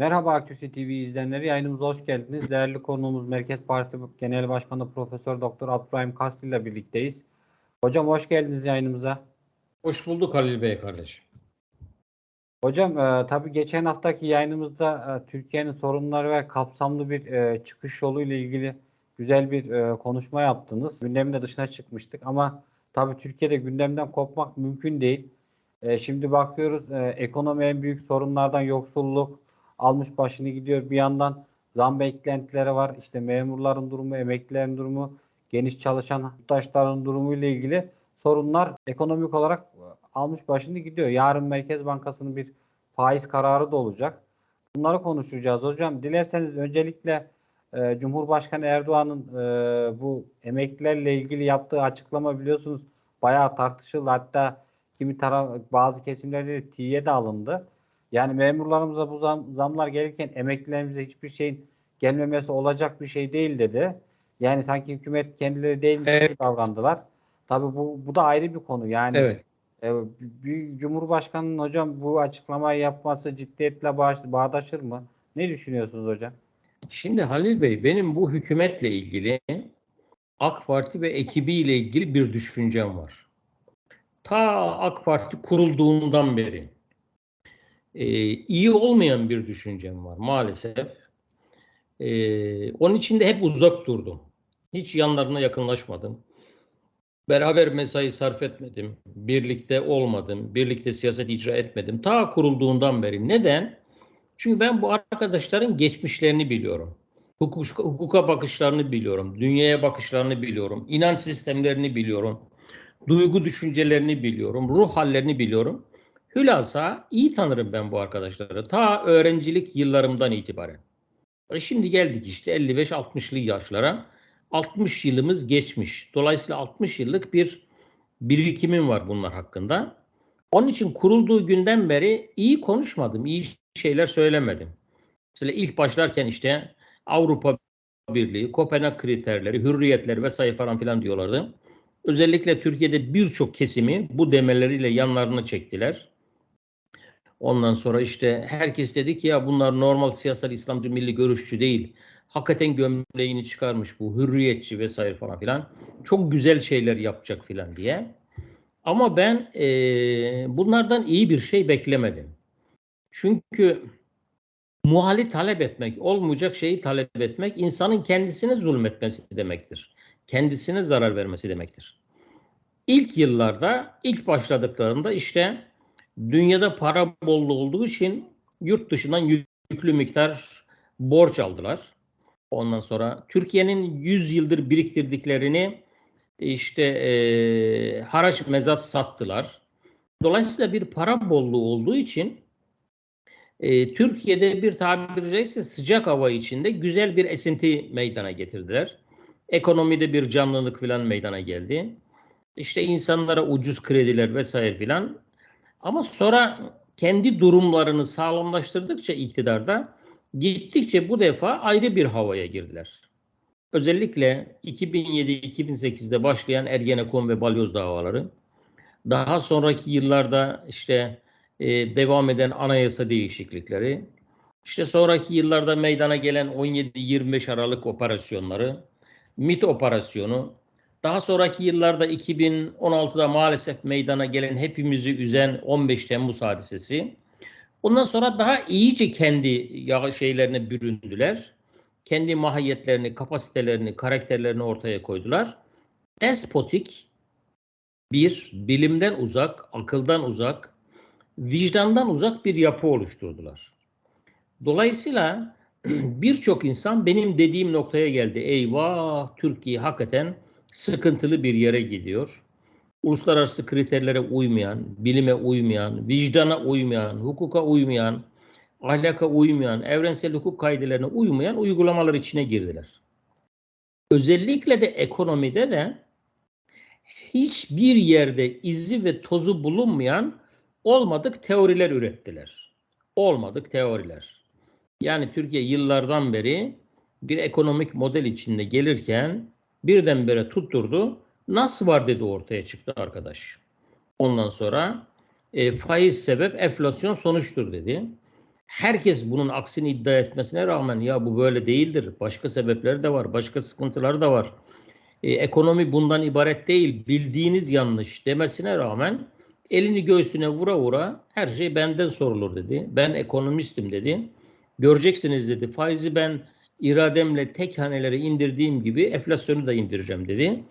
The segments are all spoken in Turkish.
Merhaba Aktüsü TV izleyenleri. Yayınımıza hoş geldiniz. Değerli konuğumuz Merkez Parti Genel Başkanı Profesör Doktor Abdurrahim Kaslı ile birlikteyiz. Hocam hoş geldiniz yayınımıza. Hoş bulduk Halil Bey kardeşim. Hocam e, tabii geçen haftaki yayınımızda e, Türkiye'nin sorunları ve kapsamlı bir e, çıkış yolu ile ilgili güzel bir e, konuşma yaptınız. Gündemin de dışına çıkmıştık ama tabii Türkiye'de gündemden kopmak mümkün değil. E, şimdi bakıyoruz e, ekonomi en büyük sorunlardan yoksulluk almış başını gidiyor. Bir yandan zam beklentileri var. İşte memurların durumu, emeklilerin durumu, geniş çalışan yurttaşların durumu ile ilgili sorunlar ekonomik olarak almış başını gidiyor. Yarın Merkez Bankası'nın bir faiz kararı da olacak. Bunları konuşacağız hocam. Dilerseniz öncelikle e, Cumhurbaşkanı Erdoğan'ın e, bu emeklilerle ilgili yaptığı açıklama biliyorsunuz bayağı tartışıldı. Hatta kimi taraf bazı kesimlerde de tiye de alındı. Yani memurlarımıza bu zam, zamlar gelirken emeklilerimize hiçbir şeyin gelmemesi olacak bir şey değil dedi. Yani sanki hükümet kendileri değilmiş gibi Evet. davrandılar. Tabii bu, bu da ayrı bir konu. Yani Evet. e, bir Cumhurbaşkanının hocam bu açıklamayı yapması ciddiyetle bağış- bağdaşır mı? Ne düşünüyorsunuz hocam? Şimdi Halil Bey benim bu hükümetle ilgili AK Parti ve ekibiyle ilgili bir düşüncem var. Ta AK Parti kurulduğundan beri e, iyi olmayan bir düşüncem var maalesef. E, onun için de hep uzak durdum. Hiç yanlarına yakınlaşmadım. Beraber mesai sarf etmedim. Birlikte olmadım. Birlikte siyaset icra etmedim. Ta kurulduğundan beri. Neden? Çünkü ben bu arkadaşların geçmişlerini biliyorum. Hukuk, hukuka bakışlarını biliyorum. Dünyaya bakışlarını biliyorum. inanç sistemlerini biliyorum. Duygu düşüncelerini biliyorum. Ruh hallerini biliyorum. Hülasa iyi tanırım ben bu arkadaşları. Ta öğrencilik yıllarımdan itibaren. E Şimdi geldik işte 55-60'lı yaşlara. 60 yılımız geçmiş. Dolayısıyla 60 yıllık bir birikimim var bunlar hakkında. Onun için kurulduğu günden beri iyi konuşmadım, iyi şeyler söylemedim. Mesela ilk başlarken işte Avrupa Birliği, Kopenhag kriterleri, hürriyetler vesaire falan filan diyorlardı. Özellikle Türkiye'de birçok kesimi bu demeleriyle yanlarına çektiler. Ondan sonra işte herkes dedi ki ya bunlar normal siyasal İslamcı milli görüşçü değil. Hakikaten gömleğini çıkarmış bu hürriyetçi vesaire falan filan. Çok güzel şeyler yapacak filan diye. Ama ben eee, bunlardan iyi bir şey beklemedim. Çünkü muhali talep etmek, olmayacak şeyi talep etmek insanın kendisine zulmetmesi demektir. Kendisine zarar vermesi demektir. İlk yıllarda, ilk başladıklarında işte dünyada para bolluğu olduğu için yurt dışından yüklü miktar borç aldılar. Ondan sonra Türkiye'nin 100 yıldır biriktirdiklerini işte eee haraç mezat sattılar. Dolayısıyla bir para bolluğu olduğu için e, Türkiye'de bir tabiri caizse sıcak hava içinde güzel bir esinti meydana getirdiler. Ekonomide bir canlılık falan meydana geldi. İşte insanlara ucuz krediler vesaire filan. Ama sonra kendi durumlarını sağlamlaştırdıkça iktidarda gittikçe bu defa ayrı bir havaya girdiler. Özellikle 2007-2008'de başlayan Ergenekon ve Balyoz davaları, daha sonraki yıllarda işte e, devam eden anayasa değişiklikleri, işte sonraki yıllarda meydana gelen 17-25 Aralık operasyonları, MIT operasyonu, daha sonraki yıllarda 2016'da maalesef meydana gelen hepimizi üzen 15 Temmuz hadisesi. Ondan sonra daha iyice kendi şeylerine büründüler. Kendi mahiyetlerini, kapasitelerini, karakterlerini ortaya koydular. Despotik bir, bilimden uzak, akıldan uzak, vicdandan uzak bir yapı oluşturdular. Dolayısıyla birçok insan benim dediğim noktaya geldi. Eyvah Türkiye hakikaten sıkıntılı bir yere gidiyor. Uluslararası kriterlere uymayan, bilime uymayan, vicdana uymayan, hukuka uymayan, ahlaka uymayan, evrensel hukuk kaidelerine uymayan uygulamalar içine girdiler. Özellikle de ekonomide de hiçbir yerde izi ve tozu bulunmayan olmadık teoriler ürettiler. Olmadık teoriler. Yani Türkiye yıllardan beri bir ekonomik model içinde gelirken birdenbire tutturdu. Nasıl var dedi ortaya çıktı arkadaş. Ondan sonra e, faiz sebep enflasyon sonuçtur dedi. Herkes bunun aksini iddia etmesine rağmen ya bu böyle değildir. Başka sebepleri de var, başka sıkıntıları da var. E, ekonomi bundan ibaret değil, bildiğiniz yanlış demesine rağmen elini göğsüne vura vura her şey benden sorulur dedi. Ben ekonomistim dedi. Göreceksiniz dedi. Faizi ben irademle tek hanelere indirdiğim gibi enflasyonu da indireceğim dedi.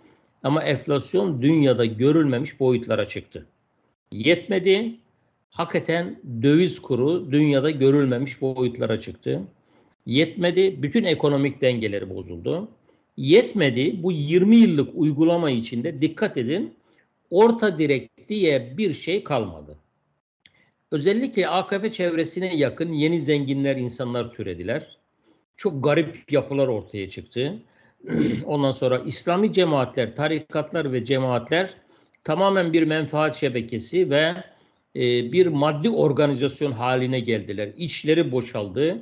Ama enflasyon dünyada görülmemiş boyutlara çıktı. Yetmedi. Hakikaten döviz kuru dünyada görülmemiş boyutlara çıktı. Yetmedi. Bütün ekonomik dengeleri bozuldu. Yetmedi. Bu 20 yıllık uygulama içinde dikkat edin orta direk diye bir şey kalmadı. Özellikle AKP çevresine yakın yeni zenginler insanlar türediler. Çok garip yapılar ortaya çıktı. Ondan sonra İslami cemaatler, tarikatlar ve cemaatler tamamen bir menfaat şebekesi ve e, bir maddi organizasyon haline geldiler. İçleri boşaldı.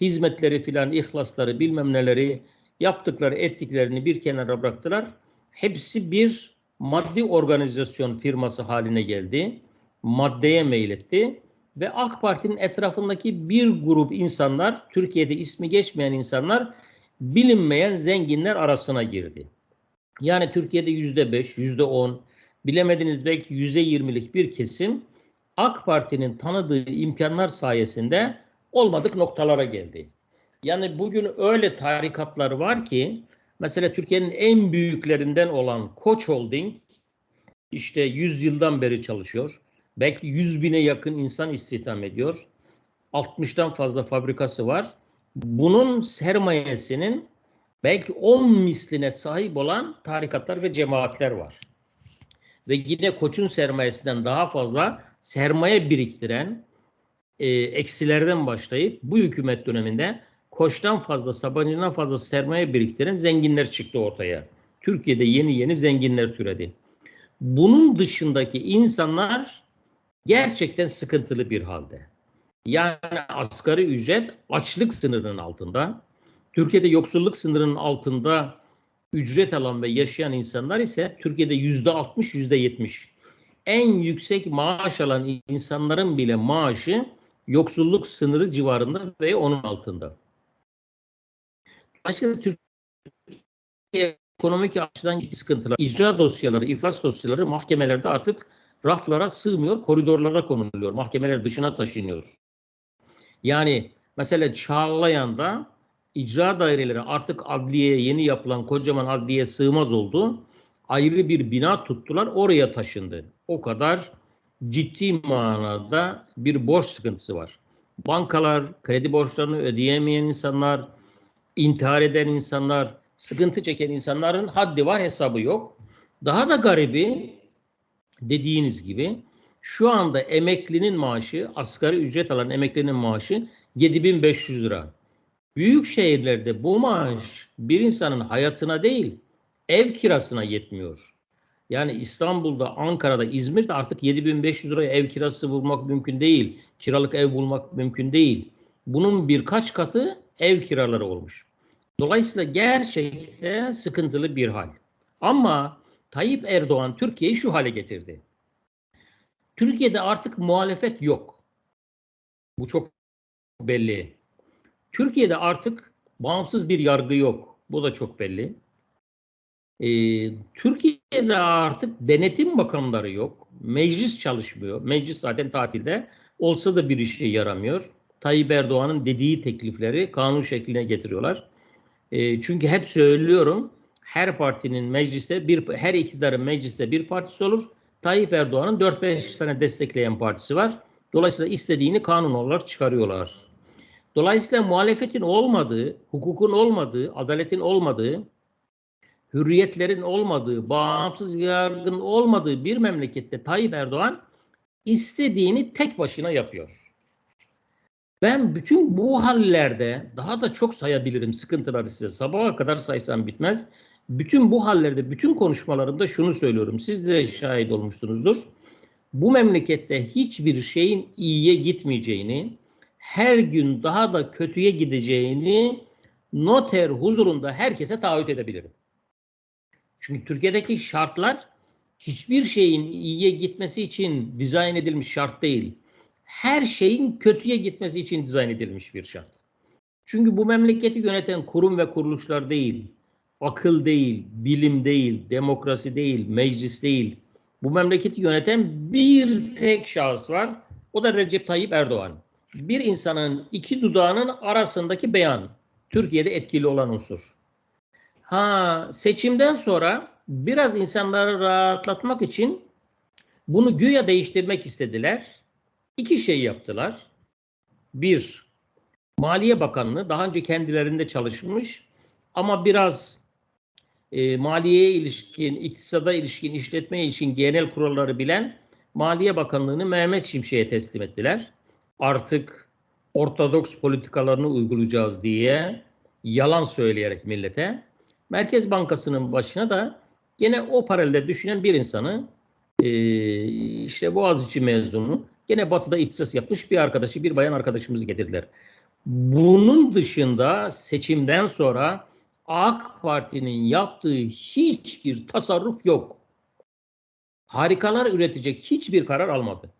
Hizmetleri filan, ihlasları bilmem neleri yaptıkları, ettiklerini bir kenara bıraktılar. Hepsi bir maddi organizasyon firması haline geldi. Maddeye meyletti ve AK Parti'nin etrafındaki bir grup insanlar, Türkiye'de ismi geçmeyen insanlar bilinmeyen zenginler arasına girdi. Yani Türkiye'de yüzde beş, yüzde on, bilemediniz belki yüzde yirmilik bir kesim AK Parti'nin tanıdığı imkanlar sayesinde olmadık noktalara geldi. Yani bugün öyle tarikatlar var ki mesela Türkiye'nin en büyüklerinden olan Koç Holding işte 100 yıldan beri çalışıyor. Belki 100 bine yakın insan istihdam ediyor. 60'tan fazla fabrikası var. Bunun sermayesinin belki 10 misline sahip olan tarikatlar ve cemaatler var. Ve yine koçun sermayesinden daha fazla sermaye biriktiren e, eksilerden başlayıp bu hükümet döneminde koçtan fazla, Sabancı'dan fazla sermaye biriktiren zenginler çıktı ortaya. Türkiye'de yeni yeni zenginler türedi. Bunun dışındaki insanlar gerçekten sıkıntılı bir halde. Yani asgari ücret açlık sınırının altında. Türkiye'de yoksulluk sınırının altında ücret alan ve yaşayan insanlar ise Türkiye'de yüzde 60, yüzde 70. En yüksek maaş alan insanların bile maaşı yoksulluk sınırı civarında ve onun altında. Aslında Türkiye ekonomik açıdan sıkıntılar, icra dosyaları, iflas dosyaları mahkemelerde artık raflara sığmıyor, koridorlara konuluyor, mahkemeler dışına taşınıyor. Yani mesela Çağlayan'da icra daireleri artık adliyeye yeni yapılan kocaman adliye sığmaz oldu. Ayrı bir bina tuttular, oraya taşındı. O kadar ciddi manada bir borç sıkıntısı var. Bankalar, kredi borçlarını ödeyemeyen insanlar, intihar eden insanlar, sıkıntı çeken insanların haddi var hesabı yok. Daha da garibi dediğiniz gibi şu anda emeklinin maaşı, asgari ücret alan emeklinin maaşı 7500 lira. Büyük şehirlerde bu maaş bir insanın hayatına değil, ev kirasına yetmiyor. Yani İstanbul'da, Ankara'da, İzmir'de artık 7500 liraya ev kirası bulmak mümkün değil. Kiralık ev bulmak mümkün değil. Bunun birkaç katı ev kiraları olmuş. Dolayısıyla gerçekten sıkıntılı bir hal. Ama Tayyip Erdoğan Türkiye'yi şu hale getirdi. Türkiye'de artık muhalefet yok. Bu çok belli. Türkiye'de artık bağımsız bir yargı yok. Bu da çok belli. Ee, Türkiye'de artık denetim makamları yok. Meclis çalışmıyor. Meclis zaten tatilde. Olsa da bir işe yaramıyor. Tayyip Erdoğan'ın dediği teklifleri kanun şekline getiriyorlar. E, çünkü hep söylüyorum her partinin mecliste bir her iktidarın mecliste bir partisi olur. Tayyip Erdoğan'ın 4-5 tane destekleyen partisi var. Dolayısıyla istediğini kanun olarak çıkarıyorlar. Dolayısıyla muhalefetin olmadığı, hukukun olmadığı, adaletin olmadığı, hürriyetlerin olmadığı, bağımsız yargının olmadığı bir memlekette Tayyip Erdoğan istediğini tek başına yapıyor. Ben bütün bu hallerde daha da çok sayabilirim sıkıntıları size. Sabaha kadar saysam bitmez. Bütün bu hallerde, bütün konuşmalarımda şunu söylüyorum. Siz de şahit olmuşsunuzdur. Bu memlekette hiçbir şeyin iyiye gitmeyeceğini, her gün daha da kötüye gideceğini noter huzurunda herkese taahhüt edebilirim. Çünkü Türkiye'deki şartlar hiçbir şeyin iyiye gitmesi için dizayn edilmiş şart değil her şeyin kötüye gitmesi için dizayn edilmiş bir şart. Çünkü bu memleketi yöneten kurum ve kuruluşlar değil, akıl değil, bilim değil, demokrasi değil, meclis değil. Bu memleketi yöneten bir tek şahıs var. O da Recep Tayyip Erdoğan. Bir insanın iki dudağının arasındaki beyan. Türkiye'de etkili olan unsur. Ha seçimden sonra biraz insanları rahatlatmak için bunu güya değiştirmek istediler. İki şey yaptılar. Bir, Maliye Bakanlığı daha önce kendilerinde çalışmış ama biraz e, maliyeye ilişkin, iktisada ilişkin, işletmeye ilişkin genel kuralları bilen Maliye Bakanlığı'nı Mehmet Şimşek'e teslim ettiler. Artık ortodoks politikalarını uygulayacağız diye yalan söyleyerek millete. Merkez Bankası'nın başına da gene o paralelde düşünen bir insanı e, işte Boğaziçi mezunu gene batıda ihtisas yapmış bir arkadaşı, bir bayan arkadaşımızı getirdiler. Bunun dışında seçimden sonra AK Parti'nin yaptığı hiçbir tasarruf yok. Harikalar üretecek hiçbir karar almadı.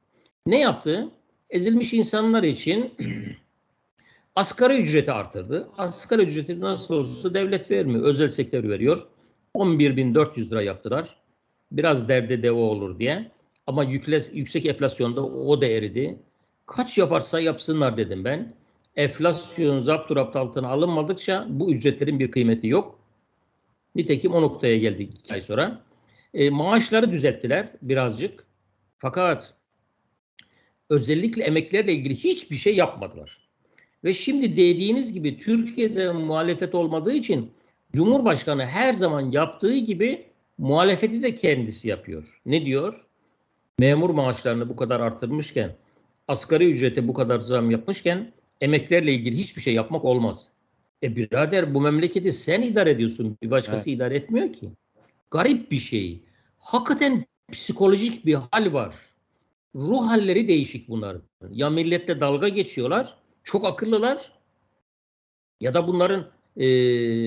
Ne yaptı? Ezilmiş insanlar için asgari ücreti artırdı. Asgari ücreti nasıl olsa devlet vermiyor. Özel sektör veriyor. 11.400 lira yaptılar. Biraz derde deva olur diye. Ama yükles, yüksek enflasyonda o da eridi. Kaç yaparsa yapsınlar dedim ben. Enflasyon zapturapt altına alınmadıkça bu ücretlerin bir kıymeti yok. Nitekim o noktaya geldik iki ay sonra. E, maaşları düzelttiler birazcık. Fakat özellikle emeklerle ilgili hiçbir şey yapmadılar. Ve şimdi dediğiniz gibi Türkiye'de muhalefet olmadığı için Cumhurbaşkanı her zaman yaptığı gibi muhalefeti de kendisi yapıyor. Ne diyor? Memur maaşlarını bu kadar arttırmışken, asgari ücrete bu kadar zam yapmışken emeklerle ilgili hiçbir şey yapmak olmaz. E birader bu memleketi sen idare ediyorsun. Bir başkası idare etmiyor ki. Garip bir şey. Hakikaten psikolojik bir hal var. Ruh halleri değişik bunların. Ya millette dalga geçiyorlar. Çok akıllılar. Ya da bunların e,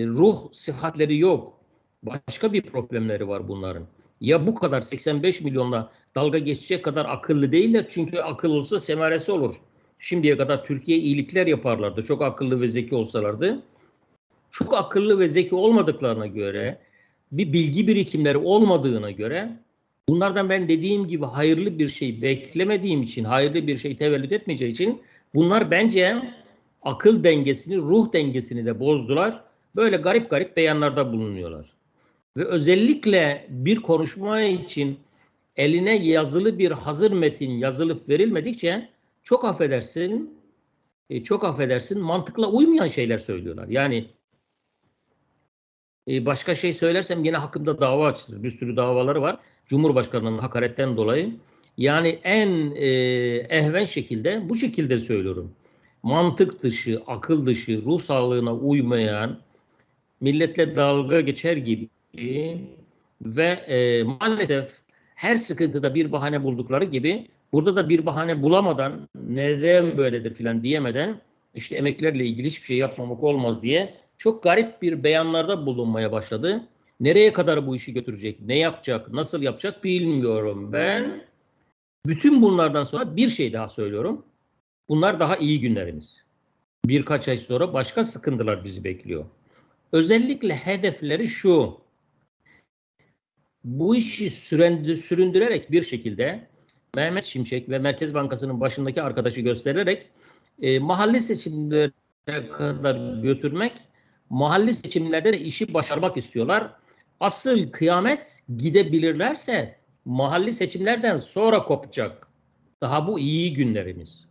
ruh sıhhatleri yok. Başka bir problemleri var bunların. Ya bu kadar 85 milyonla dalga geçecek kadar akıllı değiller. Çünkü akıl olsa semeresi olur. Şimdiye kadar Türkiye iyilikler yaparlardı. Çok akıllı ve zeki olsalardı. Çok akıllı ve zeki olmadıklarına göre, bir bilgi birikimleri olmadığına göre bunlardan ben dediğim gibi hayırlı bir şey beklemediğim için, hayırlı bir şey tevellüt etmeyeceği için bunlar bence akıl dengesini, ruh dengesini de bozdular. Böyle garip garip beyanlarda bulunuyorlar. Ve özellikle bir konuşma için eline yazılı bir hazır metin yazılıp verilmedikçe çok affedersin, e, çok affedersin mantıkla uymayan şeyler söylüyorlar. Yani e, başka şey söylersem yine hakkında dava açılır. Bir sürü davaları var. Cumhurbaşkanının hakaretten dolayı. Yani en e, ehven şekilde bu şekilde söylüyorum. Mantık dışı, akıl dışı, ruh sağlığına uymayan, milletle dalga geçer gibi ve e, maalesef her sıkıntıda bir bahane buldukları gibi burada da bir bahane bulamadan neden böyledir filan diyemeden işte emeklerle ilgili hiçbir şey yapmamak olmaz diye çok garip bir beyanlarda bulunmaya başladı. Nereye kadar bu işi götürecek, ne yapacak, nasıl yapacak bilmiyorum ben. Bütün bunlardan sonra bir şey daha söylüyorum. Bunlar daha iyi günlerimiz. Birkaç ay sonra başka sıkıntılar bizi bekliyor. Özellikle hedefleri şu. Bu işi süründür, süründürerek bir şekilde Mehmet Şimşek ve Merkez Bankası'nın başındaki arkadaşı göstererek e, mahalle seçimlerine kadar götürmek, mahalle seçimlerde de işi başarmak istiyorlar. Asıl kıyamet gidebilirlerse mahalli seçimlerden sonra kopacak. Daha bu iyi günlerimiz.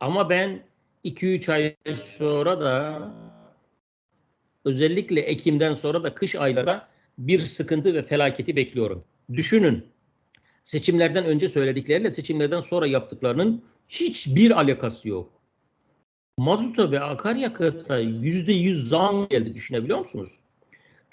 Ama ben 2-3 ay sonra da özellikle Ekim'den sonra da kış aylara bir sıkıntı ve felaketi bekliyorum. Düşünün. Seçimlerden önce söyledikleriyle seçimlerden sonra yaptıklarının hiçbir alakası yok. Mazuta ve akaryakıta yüzde yüz zam geldi düşünebiliyor musunuz?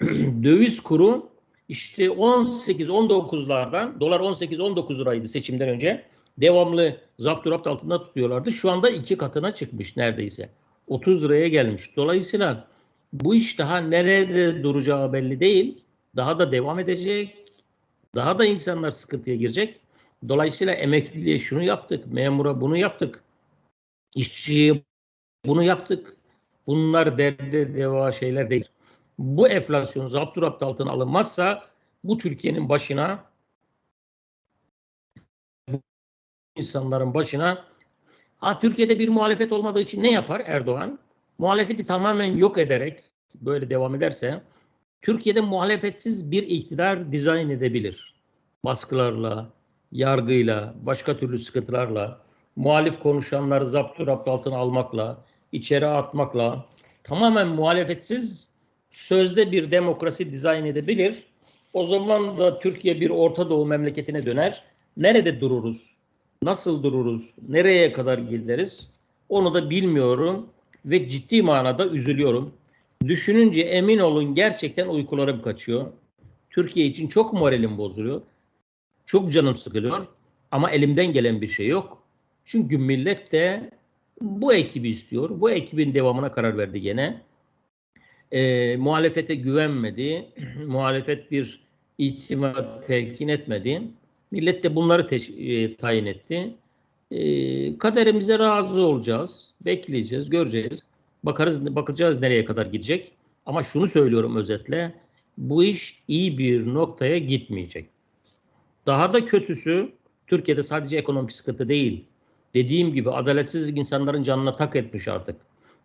Döviz kuru işte 18-19'lardan dolar 18-19 liraydı seçimden önce. Devamlı zapturapt altında tutuyorlardı. Şu anda iki katına çıkmış neredeyse. 30 liraya gelmiş. Dolayısıyla bu iş daha nerede duracağı belli değil. Daha da devam edecek. Daha da insanlar sıkıntıya girecek. Dolayısıyla emekliliğe şunu yaptık, memura bunu yaptık, işçiye bunu yaptık. Bunlar derde deva şeyler değil. Bu enflasyon zapturapt altına alınmazsa bu Türkiye'nin başına bu insanların başına ha Türkiye'de bir muhalefet olmadığı için ne yapar Erdoğan? Muhalefeti tamamen yok ederek böyle devam ederse Türkiye'de muhalefetsiz bir iktidar dizayn edebilir. Baskılarla, yargıyla, başka türlü sıkıntılarla, muhalif konuşanları zapturapt altına almakla, içeri atmakla tamamen muhalefetsiz sözde bir demokrasi dizayn edebilir. O zaman da Türkiye bir Orta Doğu memleketine döner. Nerede dururuz? Nasıl dururuz? Nereye kadar gideriz? Onu da bilmiyorum ve ciddi manada üzülüyorum. Düşününce emin olun gerçekten uykularım kaçıyor. Türkiye için çok moralim bozuluyor. Çok canım sıkılıyor ama elimden gelen bir şey yok. Çünkü millet de bu ekibi istiyor. Bu ekibin devamına karar verdi gene. E, muhalefete güvenmedi. Muhalefet bir itimat telkin etmedi. Millet de bunları e, tayin etti. E, kaderimize razı olacağız. Bekleyeceğiz, göreceğiz. Bakarız, bakacağız nereye kadar gidecek. Ama şunu söylüyorum özetle. Bu iş iyi bir noktaya gitmeyecek. Daha da kötüsü Türkiye'de sadece ekonomik sıkıntı değil. Dediğim gibi adaletsizlik insanların canına tak etmiş artık.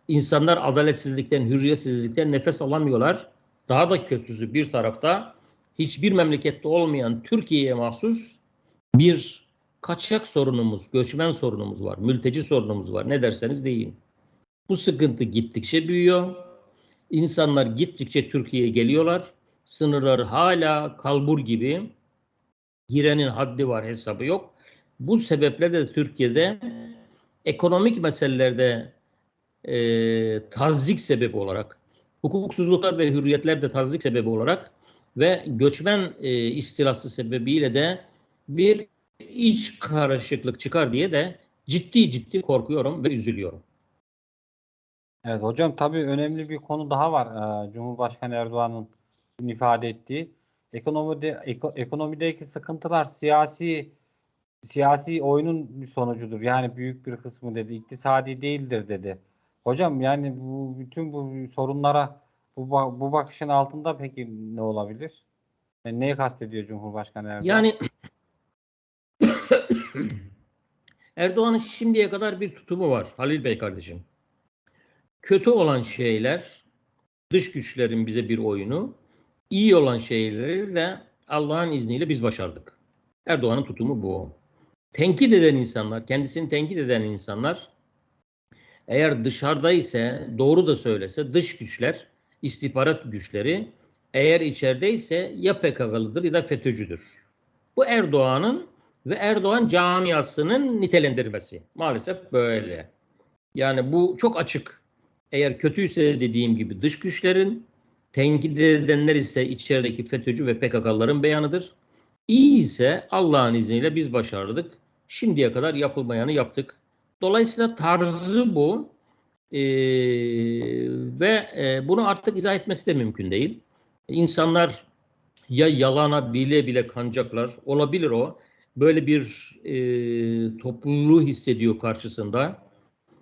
İnsanlar adaletsizlikten, hürriyetsizlikten nefes alamıyorlar. Daha da kötüsü bir tarafta hiçbir memlekette olmayan Türkiye'ye mahsus bir kaçak sorunumuz, göçmen sorunumuz var, mülteci sorunumuz var. Ne derseniz deyin. Bu sıkıntı gittikçe büyüyor. İnsanlar gittikçe Türkiye'ye geliyorlar. Sınırlar hala kalbur gibi. Girenin haddi var, hesabı yok. Bu sebeple de Türkiye'de ekonomik meselelerde e, tazzik sebebi olarak, hukuksuzluklar ve hürriyetler de tazzik sebebi olarak ve göçmen e, istilası sebebiyle de bir iç karışıklık çıkar diye de ciddi ciddi korkuyorum ve üzülüyorum. Evet hocam tabii önemli bir konu daha var. Ee, Cumhurbaşkanı Erdoğan'ın ifade ettiği ekonomide eko- ekonomideki sıkıntılar siyasi siyasi oyunun bir sonucudur. Yani büyük bir kısmı dedi iktisadi değildir dedi. Hocam yani bu bütün bu sorunlara bu bu bakışın altında peki ne olabilir? Yani neyi kastediyor Cumhurbaşkanı Erdoğan? Yani Erdoğan'ın şimdiye kadar bir tutumu var Halil Bey kardeşim. Kötü olan şeyler dış güçlerin bize bir oyunu, iyi olan şeyleri de Allah'ın izniyle biz başardık. Erdoğan'ın tutumu bu. Tenkit eden insanlar, kendisini tenkit eden insanlar eğer dışarıda ise doğru da söylese dış güçler, istihbarat güçleri eğer içerideyse ya PKK'lıdır ya da FETÖ'cüdür. Bu Erdoğan'ın ve Erdoğan camiasının nitelendirmesi. Maalesef böyle. Yani bu çok açık. Eğer kötüyse dediğim gibi dış güçlerin, tenkit edenler ise içerideki FETÖ'cü ve PKK'ların beyanıdır. İyi ise Allah'ın izniyle biz başardık. Şimdiye kadar yapılmayanı yaptık. Dolayısıyla tarzı bu. Ee, ve e, bunu artık izah etmesi de mümkün değil. İnsanlar ya yalana bile bile kancaklar. Olabilir o. Böyle bir e, topluluğu hissediyor karşısında.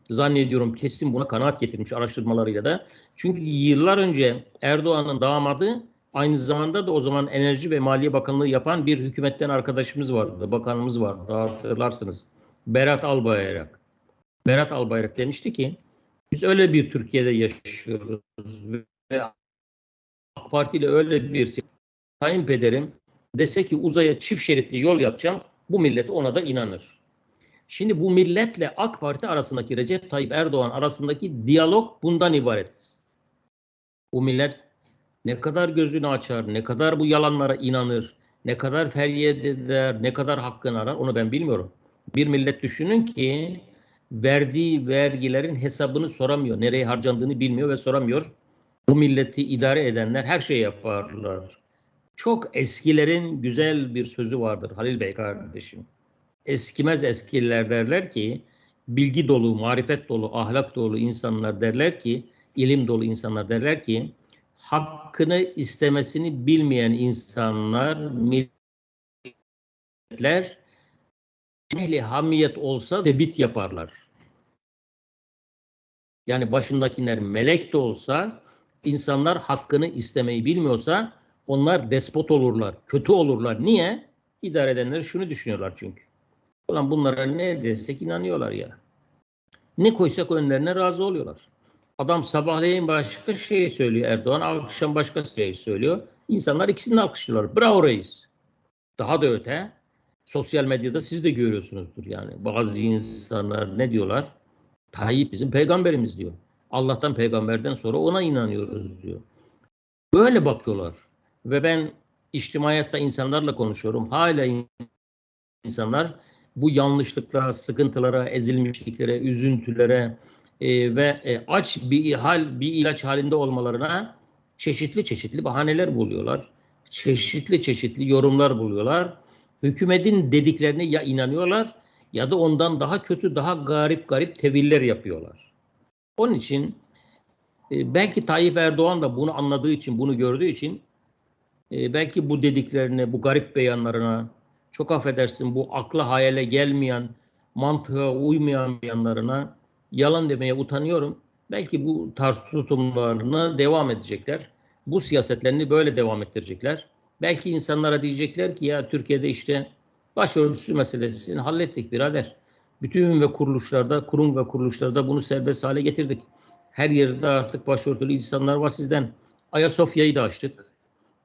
Zannediyorum kesin buna kanaat getirmiş araştırmalarıyla da. Çünkü yıllar önce Erdoğan'ın damadı aynı zamanda da o zaman Enerji ve Maliye Bakanlığı yapan bir hükümetten arkadaşımız vardı. Bakanımız vardı. Hatırlarsınız. Berat Albayrak. Berat Albayrak demişti ki biz öyle bir Türkiye'de yaşıyoruz ve AK Parti ile öyle bir kayınpederim dese ki uzaya çift şeritli yol yapacağım bu millet ona da inanır. Şimdi bu milletle AK Parti arasındaki Recep Tayyip Erdoğan arasındaki diyalog bundan ibaret. Bu millet ne kadar gözünü açar, ne kadar bu yalanlara inanır, ne kadar feryat eder, ne kadar hakkını arar onu ben bilmiyorum. Bir millet düşünün ki verdiği vergilerin hesabını soramıyor. Nereye harcandığını bilmiyor ve soramıyor. Bu milleti idare edenler her şeyi yaparlar. Çok eskilerin güzel bir sözü vardır Halil Bey kardeşim. Eskimez eskiler derler ki bilgi dolu, marifet dolu, ahlak dolu insanlar derler ki ilim dolu insanlar derler ki hakkını istemesini bilmeyen insanlar milletler ehli hamiyet olsa tebit yaparlar. Yani başındakiler melek de olsa insanlar hakkını istemeyi bilmiyorsa onlar despot olurlar, kötü olurlar. Niye? İdare edenler şunu düşünüyorlar çünkü. Ulan bunlara ne desek inanıyorlar ya. Ne koysak önlerine razı oluyorlar. Adam sabahleyin başka şey söylüyor Erdoğan, akşam başka şey söylüyor. İnsanlar ikisini alkışlıyorlar. Bravo reis. Daha da öte sosyal medyada siz de görüyorsunuzdur yani. Bazı insanlar ne diyorlar? Tayyip bizim peygamberimiz diyor. Allah'tan peygamberden sonra ona inanıyoruz diyor. Böyle bakıyorlar. Ve ben içtimaiyatta insanlarla konuşuyorum. Hala insanlar bu yanlışlıklara, sıkıntılara, ezilmişliklere, üzüntülere e, ve e, aç bir hal, bir ilaç halinde olmalarına çeşitli çeşitli bahaneler buluyorlar. Çeşitli çeşitli yorumlar buluyorlar. Hükümetin dediklerine ya inanıyorlar ya da ondan daha kötü, daha garip garip teviller yapıyorlar. Onun için e, belki Tayyip Erdoğan da bunu anladığı için, bunu gördüğü için e, belki bu dediklerine, bu garip beyanlarına, çok affedersin bu akla hayale gelmeyen, mantığa uymayan yanlarına yalan demeye utanıyorum. Belki bu tarz tutumlarına devam edecekler. Bu siyasetlerini böyle devam ettirecekler. Belki insanlara diyecekler ki ya Türkiye'de işte başörtüsü meselesini hallettik birader. Bütün ve kuruluşlarda, kurum ve kuruluşlarda bunu serbest hale getirdik. Her yerde artık başörtülü insanlar var sizden. Ayasofya'yı da açtık.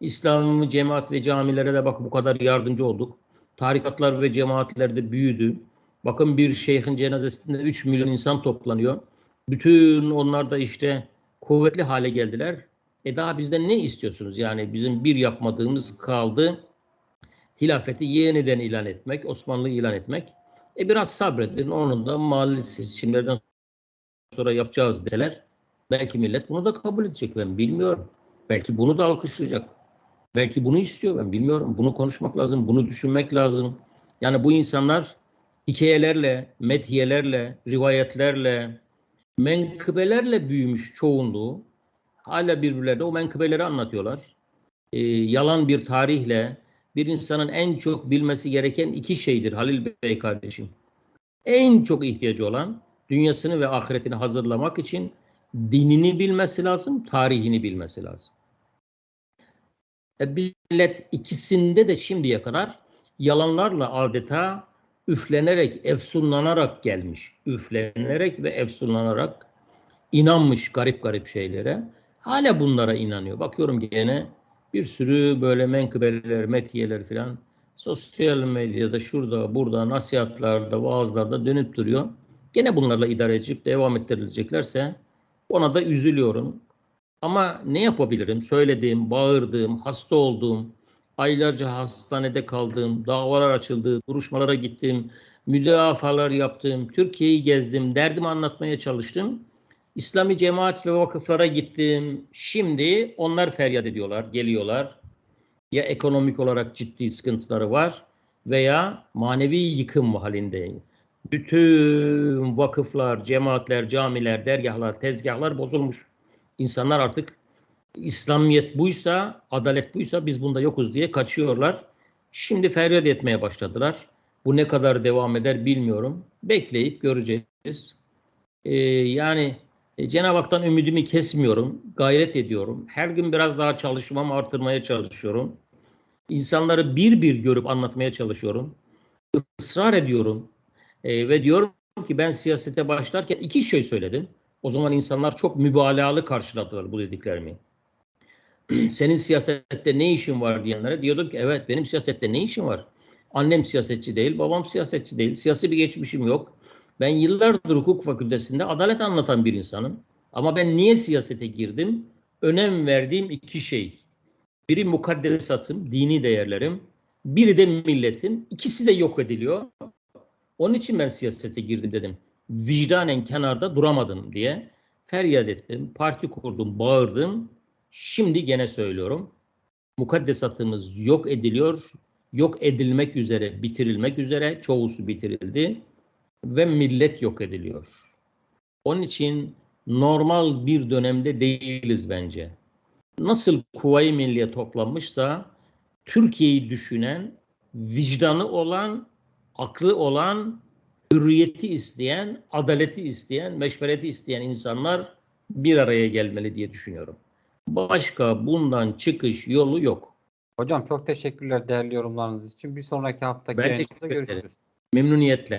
İslam'ı cemaat ve camilere de bak bu kadar yardımcı olduk. Tarikatlar ve cemaatlerde büyüdü. Bakın bir şeyhin cenazesinde 3 milyon insan toplanıyor. Bütün onlar da işte kuvvetli hale geldiler. E daha bizden ne istiyorsunuz? Yani bizim bir yapmadığımız kaldı. Hilafeti yeniden ilan etmek, Osmanlı ilan etmek. E biraz sabredin. Onun da mahalli seçimlerden sonra yapacağız deseler belki millet bunu da kabul edecek ben bilmiyorum. Belki bunu da alkışlayacak. Belki bunu istiyor ben bilmiyorum. Bunu konuşmak lazım, bunu düşünmek lazım. Yani bu insanlar hikayelerle, methiyelerle, rivayetlerle, menkıbelerle büyümüş çoğunluğu hala birbirlerine o menkıbeleri anlatıyorlar. Ee, yalan bir tarihle bir insanın en çok bilmesi gereken iki şeydir Halil Bey kardeşim. En çok ihtiyacı olan dünyasını ve ahiretini hazırlamak için dinini bilmesi lazım, tarihini bilmesi lazım. E, millet ikisinde de şimdiye kadar yalanlarla adeta üflenerek, efsunlanarak gelmiş. Üflenerek ve efsunlanarak inanmış garip garip şeylere. Hala bunlara inanıyor. Bakıyorum gene bir sürü böyle menkıbeler, metiyeler filan sosyal medyada şurada, burada, nasihatlarda, vaazlarda dönüp duruyor. Gene bunlarla idare edecek, devam ettirileceklerse ona da üzülüyorum. Ama ne yapabilirim? Söylediğim, bağırdığım, hasta olduğum, aylarca hastanede kaldığım, davalar açıldı, duruşmalara gittim, müdafalar yaptım, Türkiye'yi gezdim, derdimi anlatmaya çalıştım. İslami cemaat ve vakıflara gittim. Şimdi onlar feryat ediyorlar, geliyorlar. Ya ekonomik olarak ciddi sıkıntıları var veya manevi yıkım halinde. Bütün vakıflar, cemaatler, camiler, dergahlar, tezgahlar bozulmuş. İnsanlar artık İslamiyet buysa, adalet buysa biz bunda yokuz diye kaçıyorlar. Şimdi feryat etmeye başladılar. Bu ne kadar devam eder bilmiyorum. Bekleyip göreceğiz. Ee, yani e, Cenab-ı Hak'tan ümidimi kesmiyorum. Gayret ediyorum. Her gün biraz daha çalışmamı artırmaya çalışıyorum. İnsanları bir bir görüp anlatmaya çalışıyorum. Israr ediyorum. Ee, ve diyorum ki ben siyasete başlarken iki şey söyledim. O zaman insanlar çok mübalağalı karşıladılar bu dediklerimi. Senin siyasette ne işin var diyenlere diyordum ki evet benim siyasette ne işim var? Annem siyasetçi değil, babam siyasetçi değil. Siyasi bir geçmişim yok. Ben yıllardır hukuk fakültesinde adalet anlatan bir insanım. Ama ben niye siyasete girdim? Önem verdiğim iki şey. Biri mukaddesatım, dini değerlerim. Biri de milletim. İkisi de yok ediliyor. Onun için ben siyasete girdim dedim. Vicdanen kenarda duramadım diye feryat ettim. Parti kurdum, bağırdım. Şimdi gene söylüyorum. Mukaddesatımız yok ediliyor. Yok edilmek üzere, bitirilmek üzere. Çoğusu bitirildi. Ve millet yok ediliyor. Onun için normal bir dönemde değiliz bence. Nasıl Kuvayi Milliye toplanmışsa Türkiye'yi düşünen, vicdanı olan, aklı olan, hürriyeti isteyen, adaleti isteyen, meşvereti isteyen insanlar bir araya gelmeli diye düşünüyorum. Başka bundan çıkış yolu yok. Hocam çok teşekkürler değerli yorumlarınız için. Bir sonraki haftaki Ben yayınımızda görüşürüz. Memnuniyetle.